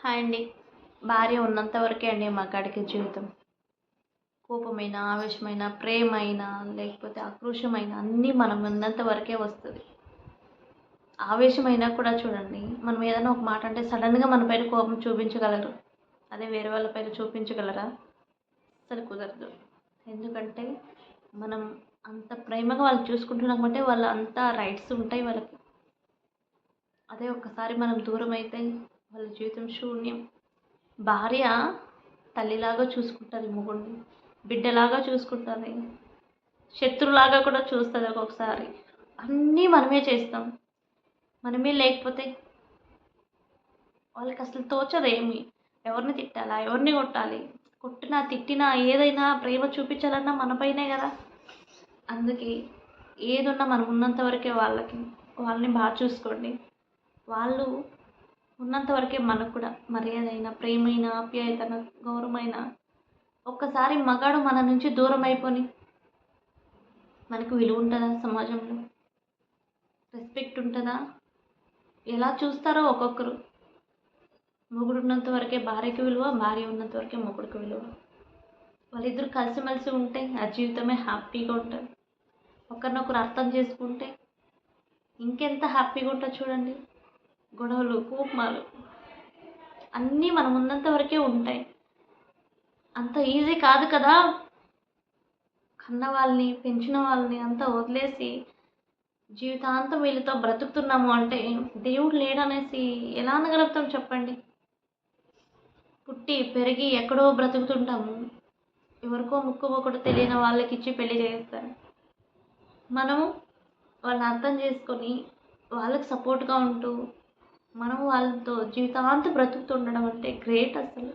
Hi అండి. భార్య ఉన్నంత వరకే అండి మగాడికి జీవితం. కోపమైన ఆవేశమైన ప్రేమైన లేకపోతే ఆక్రోషమైన అన్నీ మనం ఉన్నంత వరకే వస్తుంది. ఆవేశమైనా కూడా చూడండి మనం ఏదైనా ఒక మాట అంటే సడన్గా మన పైన కోపం చూపించగలరు. అదే వేరే వాళ్ళ పైన చూపించగలరా? అసలు కుదరదు. ఎందుకంటే మనం అంత ప్రేమగా వాళ్ళు చూసుకుంటున్నామంటే వాళ్ళ అంత రైట్స్ ఉంటాయి వాళ్ళకి. అదే ఒక్కసారి మనం దూరం అయితే వాళ్ళ జీవితం శూన్యం. భార్య తల్లిలాగా చూసుకుంటుంది మొగుడిని. బిడ్డలాగా చూసుకుంటుంది. శత్రులాగా కూడా చూస్తుంది ఒక్కొక్కసారి. అన్నీ మనమే చేస్తాం. మనమే లేకపోతే వాళ్ళకి అసలు తోచదు ఏమి. ఎవరిని తిట్టాలా? ఎవరిని కొట్టాలి? కొట్టినా తిట్టినా ఏదైనా ప్రేమ చూపించాలన్నా మనపైనే కదా. అందుకే ఏదున్నా మనం ఉన్నంత వరకే వాళ్ళకి వాళ్ళని బాగా చూసుకోండి. వాళ్ళు ఉన్నంత వరకే మనకు కూడా మర్యాదైన ప్రేమైన ఆప్యాయతన గౌరవమైన ఒక్కసారి మగాడు మన నుంచి దూరం అయిపోని మనకు విలువ ఉంటుందా సమాజంలో? రెస్పెక్ట్ ఉంటుందా? ఎలా చూస్తారో ఒక్కొక్కరు. మొగుడు ఉన్నంత వరకే భార్యకి విలువ భార్య ఉన్నంత వరకే మొగుడికి విలువ. వాళ్ళిద్దరు కలిసిమెలిసి ఉంటే ఆ జీవితమే హ్యాపీగా ఉంటుంది. ఒకరినొకరు అర్థం చేసుకుంటే ఇంకెంత హ్యాపీగా ఉంటుంది చూడండి. గొడవలు కోపమాలు అన్నీ మనం ఉన్నంత వరకే ఉంటాయి. అంత ఈజీ కాదు కదా? కన్న వాళ్ళని పెంచిన వాళ్ళని అంతా వదిలేసి జీవితాంతం వీళ్ళతో బ్రతుకుతున్నాము అంటే దేవుడు లేడనేసి ఎలా అనగలుగుతాం చెప్పండి? పుట్టి పెరిగి ఎక్కడో బ్రతుకుతుంటాము. ఎవరికో ముక్కు ఒకటి తెలియని వాళ్ళకి ఇచ్చి పెళ్ళి చేస్తారు మనము వాళ్ళని అర్థం చేసుకొని వాళ్ళకి సపోర్ట్గా ఉంటూ మనం వాళ్ళతో జీవితాంతం బ్రతుకుతుండడం అంటే గ్రేట్ అసలు.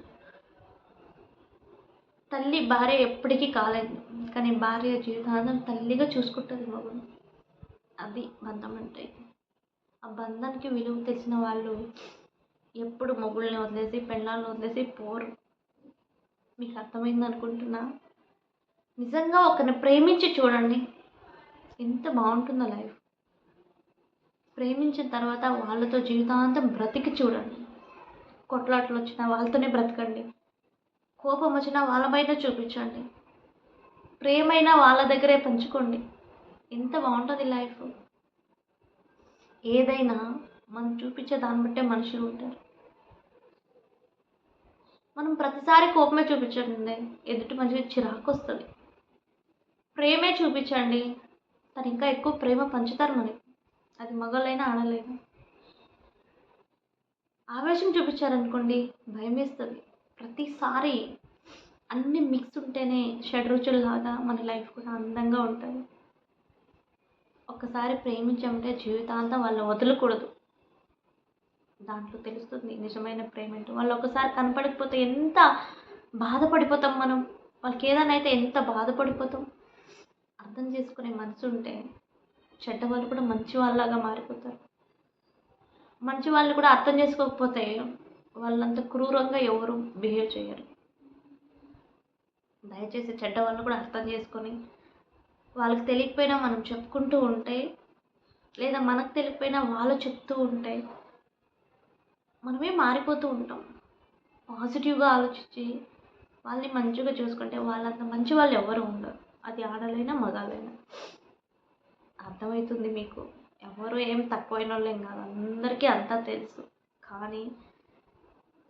తల్లి భార్య ఎప్పటికీ కాలేదు. కానీ భార్య జీవితాంతం తల్లిగా చూసుకుంటుంది మగుడు అది బంధం అంటే. ఆ బంధానికి విలువ తెలిసిన వాళ్ళు ఎప్పుడు మొగుల్ని వదిలేసి పెళ్ళాలను వదిలేసి పోరు. మీకు అర్థమైంది అనుకుంటున్నా? నిజంగా ఒకరిని ప్రేమించి చూడండి. ఎంత బాగుంటుందో లైఫ్. ప్రేమించిన తర్వాత వాళ్ళతో జీవితాంతం బ్రతికి చూడండి. కొట్లాటలు వచ్చినా వాళ్ళతోనే బ్రతకండి. కోపం వచ్చినా వాళ్ళ బయట చూపించండి. ప్రేమైనా వాళ్ళ దగ్గరే పంచుకోండి. ఎంత బాగుంటుంది లైఫ్. ఏదైనా మనం చూపించే దాన్ని బట్టే మనుషులు ఉంటారు. మనం ప్రతిసారి కోపమే చూపించండి. ఎదుటి మంచిగా చిరాకు వస్తుంది. ప్రేమే చూపించండి. తను ఇంకా ఎక్కువ ప్రేమ పంచుతారు మనకి. అది మగలైనా ఆడలేనా ఆవేశం చూపించారనుకోండి భయం వేస్తుంది. ప్రతిసారి అన్ని మిక్స్ ఉంటేనే షడ్రుచుల్లాగా మన లైఫ్ కూడా అందంగా ఉంటుంది. ఒక్కసారి ప్రేమించామంటే జీవితాంతం వాళ్ళని వదలకూడదు. దాంట్లో తెలుస్తుంది నిజమైన ప్రేమ ఏంటో. వాళ్ళు ఒకసారి కనపడకపోతే ఎంత బాధపడిపోతాం మనం? వాళ్ళకి ఏదైనా అయితే ఎంత బాధపడిపోతాం? అర్థం చేసుకునే మనసు ఉంటే చెడ్డ వాళ్ళు కూడా మంచి వాళ్ళలాగా మారిపోతారు. మంచి వాళ్ళు కూడా అర్థం చేసుకోకపోతే వాళ్ళంత క్రూరంగా ఎవరు బిహేవ్ చేయరు. దయచేసి చెడ్డ వాళ్ళు కూడా అర్థం చేసుకొని వాళ్ళకి తెలియకపోయినా మనం చెప్పుకుంటూ ఉంటే లేదా మనకు తెలియకపోయినా వాళ్ళు చెప్తూ ఉంటే మనమే మారిపోతూ ఉంటాం. పాజిటివ్గా ఆలోచించి వాళ్ళని మంచిగా చూసుకుంటే వాళ్ళంత మంచి వాళ్ళు ఎవరు ఉండరు. అది ఆడలైనా మగాలైనా అర్థమవుతుంది మీకు. ఎవరు ఏం తక్కువైన వాళ్ళేం కాదు. అందరికీ అంతా తెలుసు. కానీ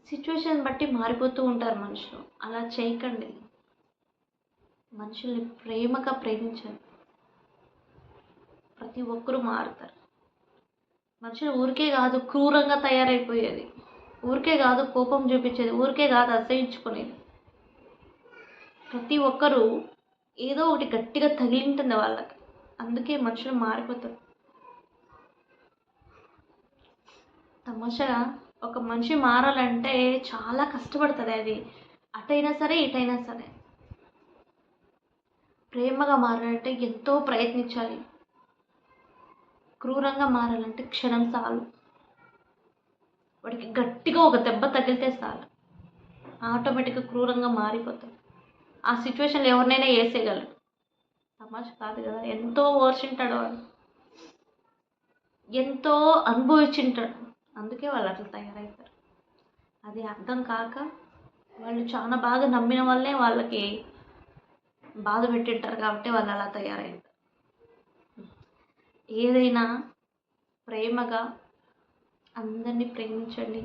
సిచ్యువేషన్ బట్టి మారిపోతూ ఉంటారు మనుషులు. అలా చేయకండి. మనుషుల్ని ప్రేమగా ప్రేమించండి. ప్రతి ఒక్కరూ మారుతారు. మనుషులు ఊరికే కాదు క్రూరంగా తయారైపోయేది. ఊరికే కాదు కోపం చూపించేది. ఊరికే కాదు అసహించుకునేది. ప్రతి ఒక్కరూ ఏదో ఒకటి గట్టిగా తగిలింటుంది వాళ్ళకి. అందుకే మనుషులు మారిపోతారు. తమాషగా ఒక మనిషి మారాలంటే చాలా కష్టపడుతుంది అది. అటైనా సరే ఇటైనా సరే. ప్రేమగా మారాలంటే ఎంతో ప్రయత్నించాలి. క్రూరంగా మారాలంటే క్షణం చాలు. వాడికి గట్టిగా ఒక దెబ్బ తగిలితే చాలు. ఆటోమేటిక్గా క్రూరంగా మారిపోతాడు. ఆ సిచ్యువేషన్లో ఎవరినైనా వేసేయగలడు తమాష కాదు కదా. ఎంతో ఓర్చింటాడు వాడు. ఎంతో అనుభవించింటాడు. అందుకే వాళ్ళు అట్లా తయారవుతారు. అది అర్థం కాక వాళ్ళు చాలా బాగా నమ్మిన వల్లే వాళ్ళకి బాధ పెట్టింటారు కాబట్టి వాళ్ళు అలా తయారవుతారు. ఏదైనా ప్రేమగా అందరినీ ప్రేమించండి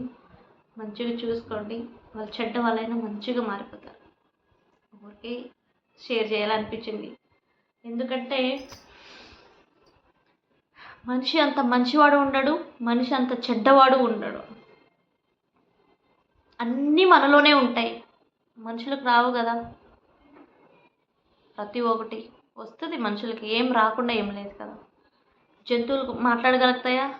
మంచిగా చూసుకోండి వాళ్ళు చెడ్డ వాళ్ళైనా మంచిగా మారిపోతారు. ఊరికే షేర్ చేయాలనిపించింది. ఎందుకంటే మనిషి అంత మంచివాడు ఉండడు మనిషి అంత చెడ్డవాడు ఉండడు. అన్నీ మనలోనే ఉంటాయి. మనుషులకు రావు కదా. ప్రతి ఒక్కటి వస్తుంది మనుషులకి ఏం రాకుండా ఏం లేదు కదా. జంతువులకు మాట్లాడగలుగుతాయా?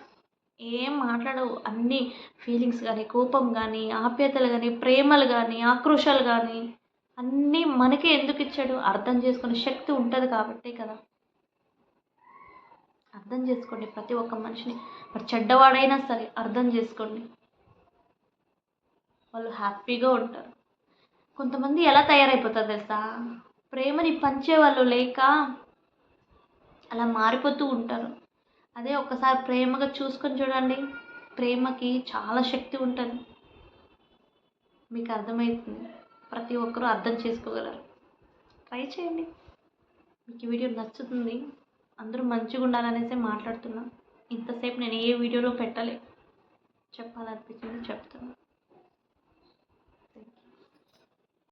ఏం మాట్లాడవు. అన్నీ ఫీలింగ్స్ కానీ కోపం కానీ ఆప్యాయతలు కానీ ప్రేమలు కానీ ఆక్రోషాలు కానీ అన్నీ మనకే ఎందుకు ఇచ్చాడు? అర్థం చేసుకునే శక్తి ఉంటుంది కాబట్టే కదా. అర్థం చేసుకోండి ప్రతి ఒక్క మనిషిని. మరి చెడ్డవాడైనా సరే అర్థం చేసుకోండి. వాళ్ళు హ్యాపీగా ఉంటారు. కొంతమంది ఎలా తయారైపోతారు తెలుసా? ప్రేమని పంచే వాళ్ళు లేక అలా మారిపోతూ ఉంటారు. అదే ఒక్కసారి ప్రేమగా చూసుకొని చూడండి. ప్రేమకి చాలా శక్తి ఉంటుంది. మీకు అర్థమవుతుంది. ప్రతి ఒక్కరూ అర్థం చేసుకోగలరు. ట్రై చేయండి. మీకు ఈ వీడియో నచ్చుతుంది. అందరూ మంచిగా ఉండాలనేసి మాట్లాడుతున్నా. ఇంతసేపు నేను ఏ వీడియోలో పెట్టలే. చెప్పాలనిపించింది చెప్తున్నా.